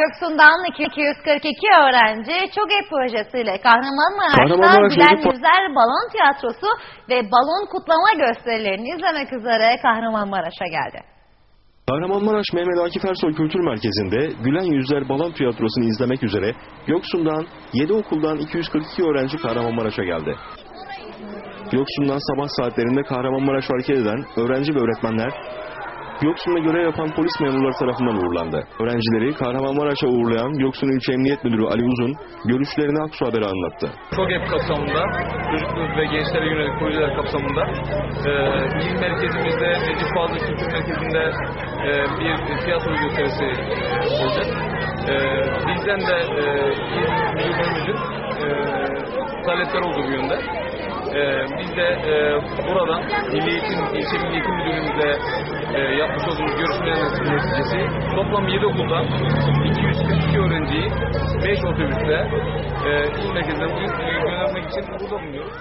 Göksun'dan 242 öğrenci ÇOGE projesiyle Kahramanmaraş'ta Kahramanmaraş Gülen Yüzler Balon Tiyatrosu ve balon kutlama gösterilerini izlemek üzere Kahramanmaraş'a geldi. Kahramanmaraş Mehmet Akif Ersoy Kültür Merkezi'nde Gülen Yüzler Balon Tiyatrosu'nu izlemek üzere Göksun'dan 7 okuldan 242 öğrenci Kahramanmaraş'a geldi. Göksun'dan sabah saatlerinde Kahramanmaraş hareket eden öğrenci ve öğretmenler Göksun'da görev yapan polis memurları tarafından uğurlandı. Öğrencileri Kahramanmaraş'a uğurlayan Göksun İlçe Emniyet Müdürü Ali Uzun görüşlerini Aksu Haber'e anlattı. TOGEP kapsamında, çocuk ve gençlere yönelik projeler kapsamında e, il merkezimizde, Necip Fazıl Kültür Merkezi'nde e, bir tiyatro gösterisi olacak. E, bizden de e, il müdürümüzün e, talepler oldu bu yönde. E, biz de e, buradan Milli Eğitim, İlçe Milli Eğitim Müdürlüğümüzle e, yapmış olduğumuz görüşmelerin neticesi toplam 7 okuldan 242 öğrenciyi 5 otobüsle e, il merkezine bugün göndermek için burada bulunuyoruz.